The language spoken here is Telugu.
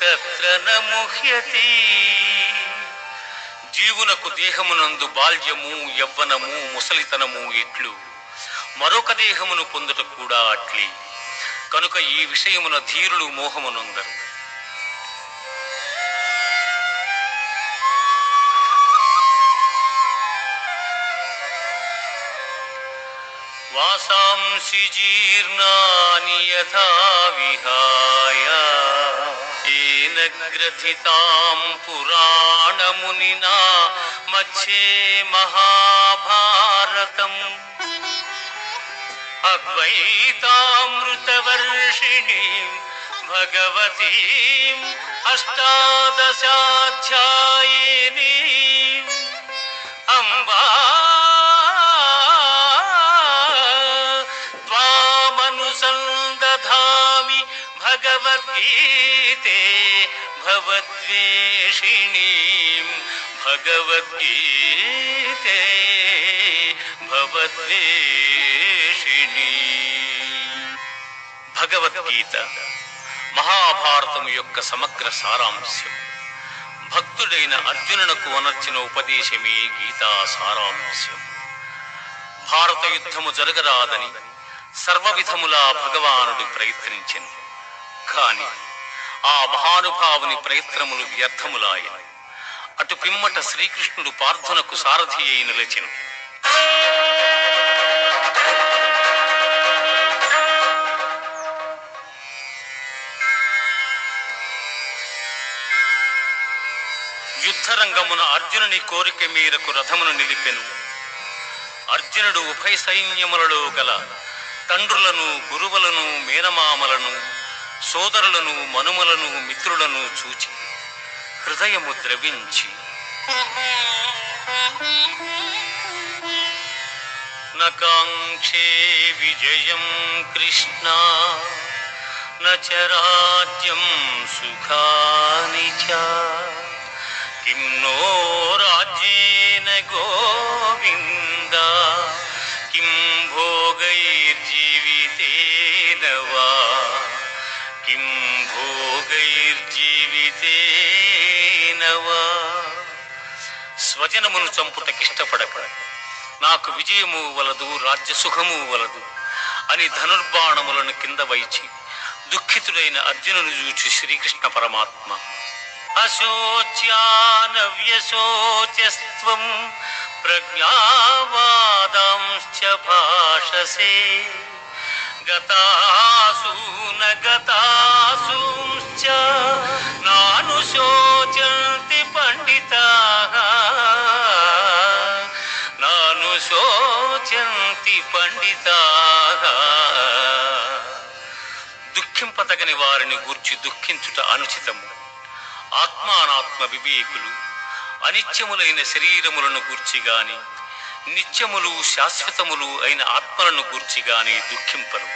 తత్ర నముహ్యతి జీవునకు దేహమునందు బాల్యము యవ్వనము ముసలితనము ఇట్లు. మరొక దేహమును పొందుట కూడా అట్లే. కనుక ఈ విషయమున ధీరులు మోహమునందరు. వాసాంసి జీర్ణాని యథా విహార जग्रथितां पुराणमुनिना मच्छे महाभारतम्। अद्वैतामृतवर्षिणीं भगवतीम् अष्टादशाध्यायिनी భగవద్గీతే భవద్వేషిణీం భగవద్గీతే భవద్వేషిణీ భగవద్గీత మహాభారతం యొక్క సమగ్ర సారాంశం। భక్తుడైన అర్జునునకు అనర్చిన ఉపదేశమే గీతా సారాంశం। భారత యుద్ధము జరగరాదని సర్వవిధములా భగవానుడు ప్రయత్నించింది కాని ఆ మహానుభావుని ప్రయత్నములు వ్యర్థములాయి. అటు పిమ్మట శ్రీకృష్ణుడు పార్థునకు సారథి అయి నిలచెను. యుద్ధరంగమున అర్జునుని కోరిక మేరకు రథమును నిలిపెను. అర్జునుడు ఉభయ సైన్యములలో గల తండ్రులను గురువులను మేనమామలను సోదరులను మనుమలను మిత్రులను చూచి హృదయము ద్రవించి నకాంక్షే విజయం కృష్ణ నచరాజ్యం సుఖాని చ కిం నో భోగైర్జీవితేన వా స్వజనమును చంపుటకిష్టపడక నాకు విజయము వలదు రాజ్య సుఖము వలదు అని ధనుర్బాణములను కింద వైచి దుఃఖితుడైన అర్జునుని చూచి శ్రీకృష్ణ పరమాత్మ అశోచ్యానవ్యశోచస్వం ప్రజ్ఞావాదాంశ భాషసే గతాసూ పండితాః దుఃఖింపతగని వారిని గూర్చి దుఃఖించుట అనుచితము. ఆత్మానాత్మ వివేకులు అనిత్యములైన శరీరములను గూర్చి గాని నిత్యములు శాశ్వతములు అయిన ఆత్మలను గూర్చి గాని దుఃఖింపరు.